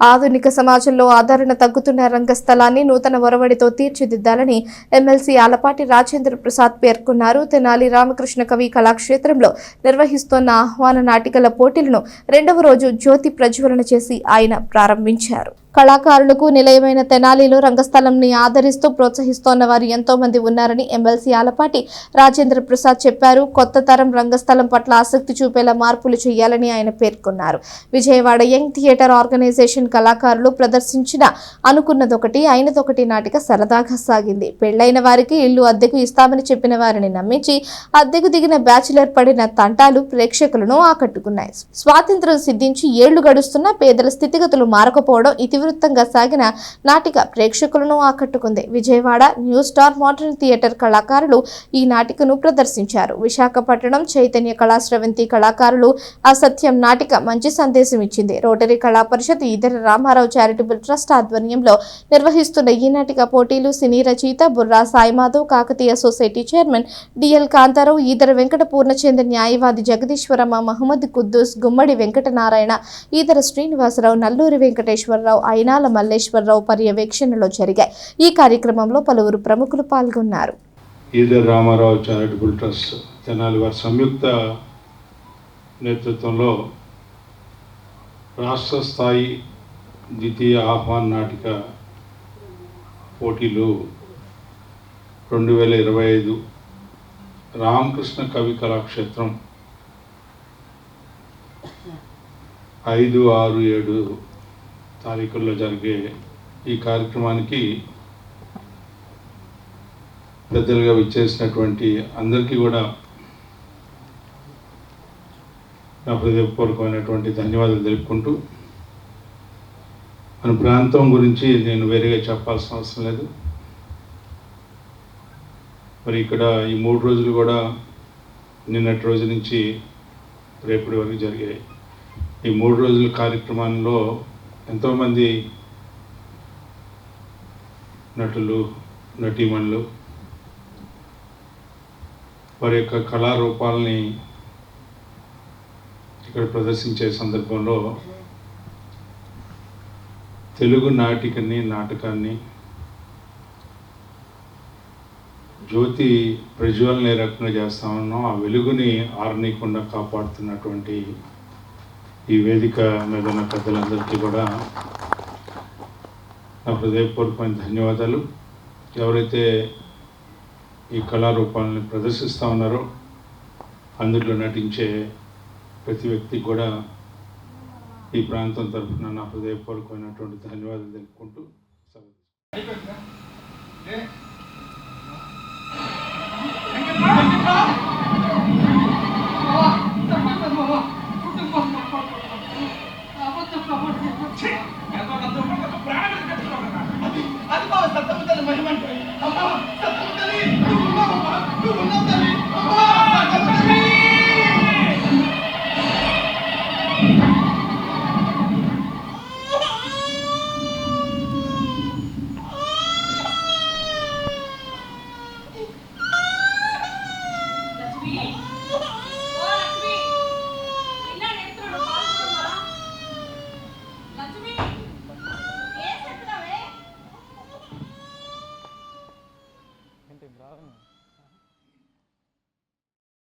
ఆధునిక సమాజంలో ఆదరణ తగ్గుతున్న రంగస్థలాన్ని నూతన ఒరవడితో తీర్చిదిద్దాలని ఎమ్మెల్సీ ఆలపాటి రాజేంద్ర ప్రసాద్ పేర్కొన్నారు. తెనాలి రామకృష్ణ కవి కళాక్షేత్రంలో నిర్వహిస్తోన్న ఆహ్వాన నాటికల పోటీలను రెండవ రోజు జ్యోతి ప్రజ్వలన చేసి ఆయన ప్రారంభించారు. కళాకారులకు నిలయమైన తెనాలిలో రంగస్థలంని ఆదరిస్తూ ప్రోత్సహిస్తోన్న వారు ఎంతో మంది ఉన్నారని ఎమ్మెల్సీ ఆలపాటి రాజేంద్ర ప్రసాద్ చెప్పారు. కొత్త తరం రంగస్థలం పట్ల ఆసక్తి చూపేలా మార్పులు చేయాలని ఆయన పేర్కొన్నారు. విజయవాడ యంగ్ థియేటర్ ఆర్గనైజేషన్ కళాకారులు ప్రదర్శించిన అనుకున్నదొకటి అయినదొకటి నాటిక సరదాగా సాగింది. పెళ్ళైన వారికి ఇల్లు అద్దెకు ఇస్తామని చెప్పిన వారిని నమ్మించి అద్దెకు దిగిన బ్యాచిలర్ పడిన తంటాలు ప్రేక్షకులను ఆకట్టుకున్నాయి. స్వాతంత్ర్యం సిద్ధించి ఏళ్ళు గడుస్తున్నా పేదల స్థితిగతులు మారకపోవడం ఇతివృత్తంగా సాగిన నాటిక ప్రేక్షకులను ఆకట్టుకుంది. Vijayawada new star modern theatre కళాకారులు ఈ నాటికను ప్రదర్శించారు. విశాఖపట్నం చైతన్య కళాశ్రవంతి కళాకారులు అసత్యం నాటిక మంచి సందేశం ఇచ్చింది. Rotary Kala Parishat Edara Ramarao charitable trust ఆధ్వర్యంలో నిర్వహిస్తున్న ఈ నాటిక పోటీలు సినీ రచయిత Burra Saimadhav Kakatiya society chairman D L Kantarao Edara Venkata Purnachandra న్యాయవాది జగదీశ్వరమ్మ మహమ్మద్ కుద్దూస్ గుమ్మడి వెంకటనారాయణ ఈదర శ్రీనివాసరావు నల్లూరి వెంకటేశ్వరరావు అయినాల మల్లేశ్వరరావు పర్యవేక్షణలో జరిగాయి. ఈ కార్యక్రమంలో పలువురు ప్రముఖులు పాల్గొన్నారు. Either Ramarao charitable trust Tenali వారి సంయుక్త నేతృత్వంలో రాష్ట్ర స్థాయి ద్వితీయ ఆహ్వాన్ నాటిక పోటీలు రెండు వేల ఇరవై ఐదు రామకృష్ణ కవి కళాక్షేత్రం ఐదు ఆరు ఏడు తారీఖుల్లో జరిగే ఈ కార్యక్రమానికి పెద్దలుగా విచ్చేసినటువంటి అందరికీ కూడా నా హృదయపూర్వకమైనటువంటి ధన్యవాదాలు తెలుపుకుంటూ మన ప్రాంతం గురించి నేను వేరేగా చెప్పాల్సిన అవసరం లేదు. మరి ఇక్కడ ఈ మూడు రోజులు కూడా నిన్నటి రోజు నుంచి రేపటి వరకు జరిగాయి ఈ మూడు రోజుల కార్యక్రమంలో ఎంతోమంది నటులు నటీమణులు వారి యొక్క కళారూపాలని ఇక్కడ ప్రదర్శించే సందర్భంలో తెలుగు నాటికని నాటకాన్ని జ్యోతి ప్రజ్వలన రకంగా చేస్తా ఉన్నాం. ఆ వెలుగుని ఆరనీయకుండా కాపాడుతున్నటువంటి ఈ వేదిక మీద ఉన్న పెద్దలందరికీ కూడా నా హృదయపూర్వకమైన ధన్యవాదాలు ఎవరైతే ఈ కళారూపాలను ప్రదర్శిస్తూ ఉన్నారో అందులో నటించే ప్రతి వ్యక్తికి కూడా ఈ ప్రాంతం తరఫున నా హృదయపూర్వకమైనటువంటి ధన్యవాదాలు తెలుపుకుంటూ సెలవు తీసుకుంటాను. Whoa!